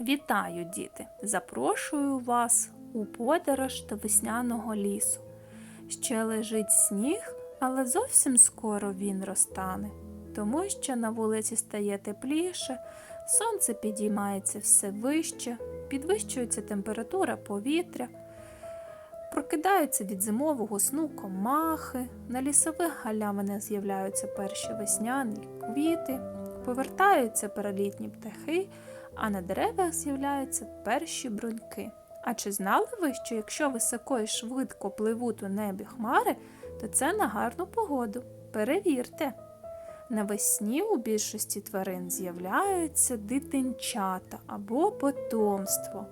Вітаю, діти! Запрошую вас у подорож до весняного лісу. Ще лежить сніг, але зовсім скоро він розтане, тому що на вулиці стає тепліше, сонце підіймається все вище, підвищується температура повітря, прокидаються від зимового сну комахи, на лісових галявинах з'являються перші весняні квіти, повертаються перелітні птахи а на деревах з'являються перші бруньки. А чи знали ви, що якщо високо і швидко пливуть у небі хмари, то це на гарну погоду? Перевірте. Навесні у більшості тварин з'являються дитинчата або потомство.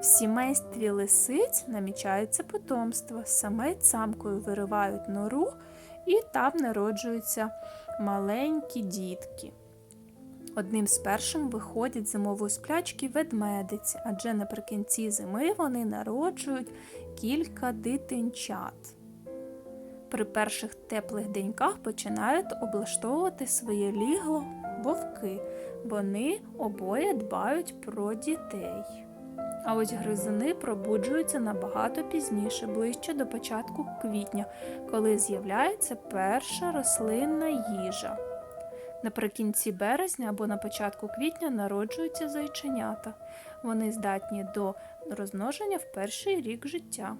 В сімействі лисиць намічається потомство. Самець самкою виривають нору і там народжуються маленькі дітки. Одним з першим виходять з зимової сплячки ведмедиці, адже наприкінці зими вони народжують кілька дитинчат. При перших теплих деньках починають облаштовувати своє лігло вовки. Вони обоє дбають про дітей. А ось гризуни пробуджуються набагато пізніше, ближче до початку квітня, коли з'являється перша рослинна їжа. Наприкінці березня або на початку квітня народжуються зайченята. Вони здатні до розмноження в перший рік життя.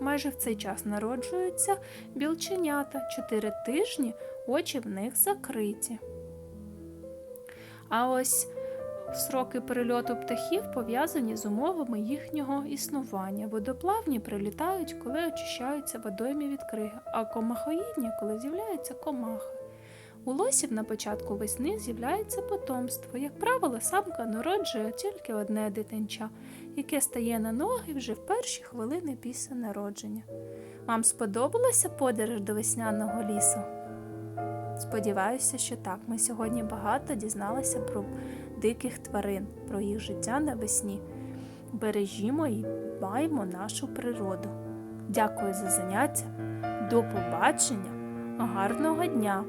Майже в цей час народжуються білченята. Чотири тижні очі в них закриті. А ось сроки перельоту птахів пов'язані з умовами їхнього існування. Водоплавні прилітають, коли очищаються водоймі від криги, а комахоїдні, коли з'являються комахи. У лосів на початку весни з'являється потомство. Як правило, самка народжує тільки одне дитинча, яке стає на ноги вже в перші хвилини після народження. Вам сподобалася подорож до весняного лісу? Сподіваюся, що так. Ми сьогодні багато дізналися про диких тварин, про їх життя навесні. Бережімо і дбаємо нашу природу. Дякую за заняття. До побачення! Гарного дня!